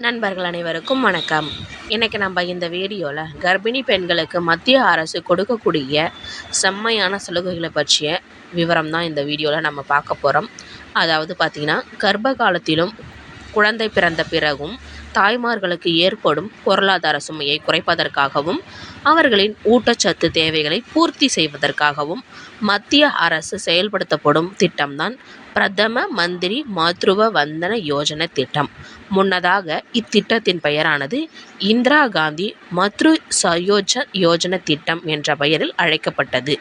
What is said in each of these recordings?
நண்பர்கள் அனைவருக்கும் வணக்கம். இன்றைக்கி நம்ம இந்த வீடியோவில் கர்ப்பிணி பெண்களுக்கு மத்திய அரசு கொடுக்கக்கூடிய செம்மையான சலுகைகளை பற்றிய விவரம் தான் இந்த வீடியோவில் நம்ம பார்க்க போகிறோம் அதாவது பார்த்திங்கன்னா கர்ப்ப காலத்திலும் குழந்தை பிறந்த பிறகும் தாய்மார்களுக்கு ஏற்படும் பொருளாதார சுமையை குறைப்பதற்காகவும் அவர்களின் ஊட்டச்சத்து தேவைகளை பூர்த்தி செய்வதற்காகவும் மத்திய அரசு செயல்படுத்தப்படும் திட்டம்தான் பிரதம மந்திரி மாத்ருவ வந்தன யோஜன திட்டம். முன்னதாக இத்திட்டத்தின் பெயரானது இந்திரா காந்தி மத்ரு சயோஜ யோஜன திட்டம் என்ற பெயரில் அழைக்கப்பட்டது.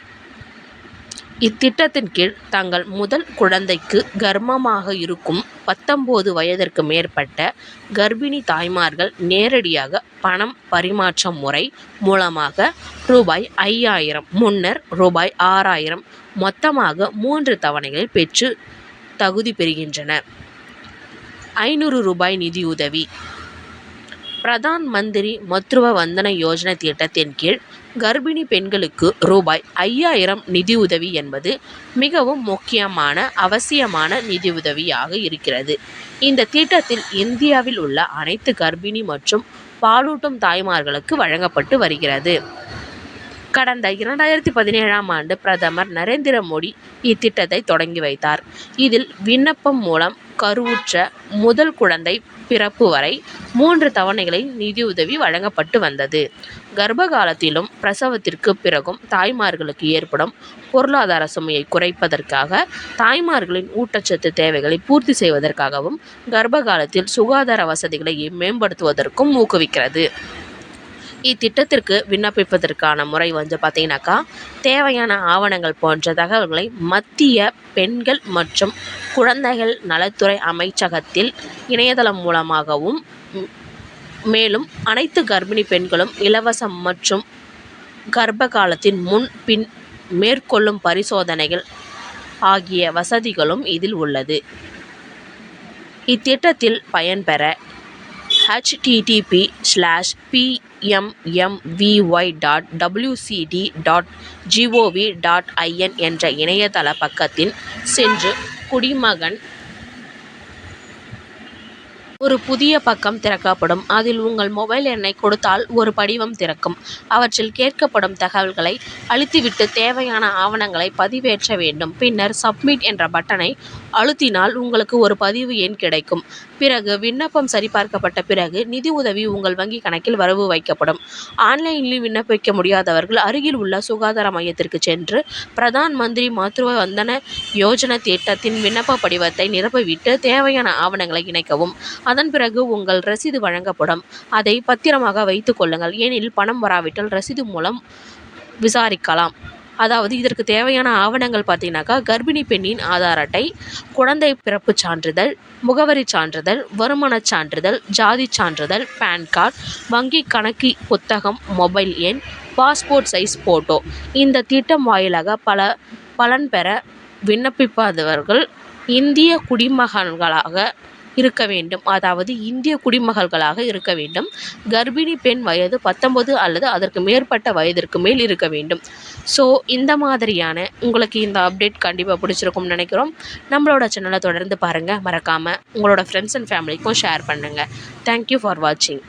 இத்திட்டத்தின் கீழ் தங்கள் முதல் குழந்தைக்கு கர்ப்பமாக இருக்கும் பத்தொம்போது வயதிற்கு மேற்பட்ட கர்ப்பிணி தாய்மார்கள் நேரடியாக பணம் பரிமாற்ற முறை மூலமாக ரூபாய் ஐயாயிரம் முன்னர் ரூபாய் ஆறாயிரம் மொத்தமாக மூன்று தவணைகளில் பெற்று தகுதி பெறுகின்றனர். ஐநூறு ரூபாய் நிதியுதவி. பிரதான் மந்திரி மத்ருவ வந்தன யோஜனை திட்டத்தின் கீழ் கர்ப்பிணி பெண்களுக்கு ரூபாய் ஐயாயிரம் நிதியுதவி என்பது மிகவும் முக்கியமான அவசியமான நிதியுதவியாக இருக்கிறது. இந்த திட்டத்தில் இந்தியாவில் உள்ள அனைத்து கர்ப்பிணி மற்றும் பாலூட்டும் தாய்மார்களுக்கு வழங்கப்பட்டு வருகிறது. கடந்த இரண்டாயிரத்தி பதினேழாம் ஆண்டு பிரதமர் நரேந்திர மோடி இத்திட்டத்தை தொடங்கி வைத்தார். இதில் விண்ணப்பம் மூலம் கருவுற்ற முதல் குழந்தை பிறப்பு வரை மூன்று தவணைகளை நிதியுதவி வழங்கப்பட்டு வந்தது. கர்ப்ப காலத்திலும் பிரசவத்திற்கு பிறகும் தாய்மார்களுக்கு ஏற்படும் பொருளாதார சுமையை குறைப்பதற்காக தாய்மார்களின் ஊட்டச்சத்து தேவைகளை பூர்த்தி செய்வதற்காகவும் கர்ப்ப காலத்தில் சுகாதார வசதிகளை மேம்படுத்துவதற்கும் ஊக்குவிக்கிறது. இத்திட்டத்திற்கு விண்ணப்பிப்பதற்கான முறை வந்து பார்த்தீங்கன்னாக்கா தேவையான ஆவணங்கள் போன்ற தகவல்களை மத்திய பெண்கள் மற்றும் குழந்தைகள் நலத்துறை அமைச்சகத்தில் இணையதளம் மூலமாகவும் மேலும் அனைத்து கர்ப்பிணி பெண்களும் இலவசம் மற்றும் கர்ப்ப காலத்தின் முன் பின் மேற்கொள்ளும் பரிசோதனைகள் ஆகிய வசதிகளும் இதில் உள்ளது. இத்திட்டத்தில் பயன்பெற HTTP slash PMMVY dot WCD dot GOV dot IN என்ற இணையதள பக்கத்தின் சென்று குடிமகன் ஒரு புதிய பக்கம் திறக்கப்படும். அதில் உங்கள் மொபைல் எண்ணை கொடுத்தால் ஒரு படிவம் திறக்கும். அவற்றில் கேட்கப்படும் தகவல்களை அழுத்திவிட்டு தேவையான ஆவணங்களை பதிவேற்ற வேண்டும். பின்னர் சப்மிட் என்ற பட்டனை அழுத்தினால் உங்களுக்கு ஒரு பதிவு எண் கிடைக்கும். பிறகு விண்ணப்பம் சரிபார்க்கப்பட்ட பிறகு நிதி உதவி உங்கள் வங்கி கணக்கில் வரவு வைக்கப்படும். ஆன்லைனில் விண்ணப்பிக்க முடியாதவர்கள் அருகில் உள்ள சுகாதார மையத்திற்கு சென்று பிரதான் மந்திரி மாத்ருவ வந்தன யோஜன திட்டத்தின் விண்ணப்ப படிவத்தை நிரப்பிவிட்டு தேவையான ஆவணங்களை இணைக்கவும். அதன் பிறகு உங்கள் ரசீது வழங்கப்படும். அதை பத்திரமாக வைத்துக் கொள்ளுங்கள். ஏனில் பணம் வராவிட்டால் ரசீது மூலம் விசாரிக்கலாம். அதாவது இதற்கு தேவையான ஆவணங்கள் பார்த்தீங்கன்னாக்கா கர்ப்பிணி பெண்ணின் ஆதார் அட்டை குழந்தை பிறப்பு சான்றிதழ் முகவரி சான்றிதழ் வருமானச் சான்றிதழ் ஜாதி சான்றிதழ் பேன் கார்டு வங்கி கணக்கு புத்தகம் மொபைல் எண் பாஸ்போர்ட் சைஸ் ஃபோட்டோ இந்த திட்டம் வாயிலாக பல பலன் பெற விண்ணப்பிப்பவர்கள் இந்திய குடிமகன்களாக இருக்க வேண்டும். அதாவது இந்திய குடிமகள்களாக இருக்க வேண்டும். கர்ப்பிணி பெண் வயது பத்தொன்பது அல்லது அதற்கு மேற்பட்ட வயதிற்கு மேல் இருக்க வேண்டும். ஸோ இந்த மாதிரியான உங்களுக்கு இந்த அப்டேட் கண்டிப்பாக பிடிச்சிருக்கும்னு நினைக்கிறோம். நம்மளோட சேனலை தொடர்ந்து பாருங்கள் மறக்காமல் உங்களோட ஃப்ரெண்ட்ஸ் அண்ட் ஃபேமிலிக்கும் ஷேர் பண்ணுங்கள் தேங்க்யூ ஃபார் வாட்சிங்